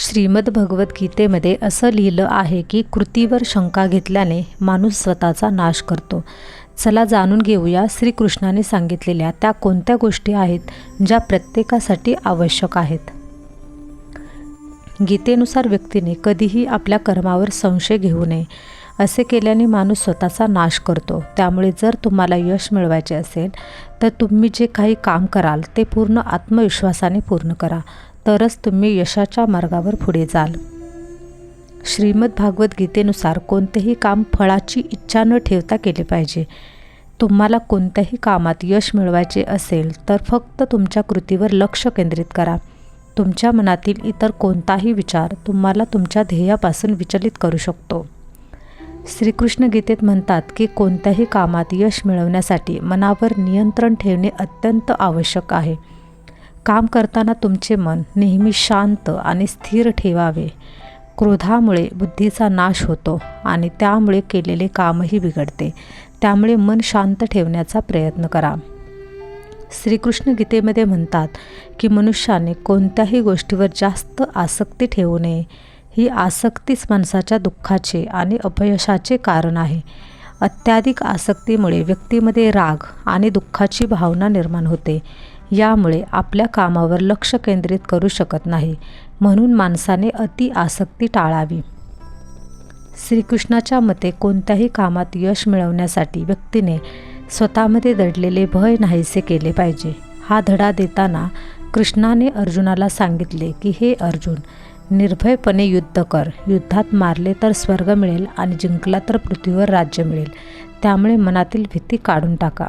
श्रीमद भगवद्गीतेमध्ये असं लिहिलं आहे की कृतीवर शंका घेतल्याने माणूस स्वतःचा नाश करतो. चला जाणून घेऊया श्रीकृष्णाने सांगितलेल्या त्या कोणत्या गोष्टी आहेत ज्या प्रत्येकासाठी आवश्यक आहेत. गीतेनुसार व्यक्तीने कधीही आपल्या कर्मावर संशय घेऊ नये. असे केल्याने माणूस स्वतःचा नाश करतो. त्यामुळे जर तुम्हाला यश मिळवायचे असेल तर तुम्ही जे काही काम कराल ते पूर्ण आत्मविश्वासाने पूर्ण करा. तरच तुम्ही यशाच्या मार्गावर पुढे जाल. श्रीमद भागवद्गीतेनुसार कोणतेही काम फळाची इच्छा न ठेवता केले पाहिजे. तुम्हाला कोणत्याही कामात यश मिळवायचे असेल तर फक्त तुमच्या कृतीवर लक्ष केंद्रित करा. तुमच्या मनातील इतर कोणताही विचार तुम्हाला तुमच्या ध्येयापासून विचलित करू शकतो. श्रीकृष्ण गीतेत म्हणतात की कोणत्याही कामात यश मिळवण्यासाठी मनावर नियंत्रण ठेवणे अत्यंत आवश्यक आहे. काम करताना तुमचे मन नेहमी शांत आणि स्थिर ठेवावे. क्रोधामुळे बुद्धीचा नाश होतो आणि त्यामुळे केलेले कामही बिघडते. त्यामुळे मन शांत ठेवण्याचा प्रयत्न करा. श्रीकृष्ण गीतेमध्ये म्हणतात की मनुष्याने कोणत्याही गोष्टीवर जास्त आसक्ती ठेवू नये. ही आसक्तीच माणसाच्या दुःखाचे आणि अपयशाचे कारण आहे. अत्याधिक आसक्तीमुळे व्यक्तीमध्ये राग आणि दुःखाची भावना निर्माण होते. यामुळे आपल्या कामावर लक्ष केंद्रित करू शकत नाही म्हणून माणसाने अति आसक्ती टाळावी. श्रीकृष्णाच्या मते कोणत्याही कामात यश मिळवण्यासाठी व्यक्तीने स्वतःमध्ये दडलेले भय नाहीसे केले पाहिजे. हा धडा देताना कृष्णाने अर्जुनाला सांगितले की हे अर्जुन निर्भयपणे युद्ध कर. युद्धात मारले तर स्वर्ग मिळेल आणि जिंकला तर पृथ्वीवर राज्य मिळेल. त्यामुळे मनातील भीती काढून टाका.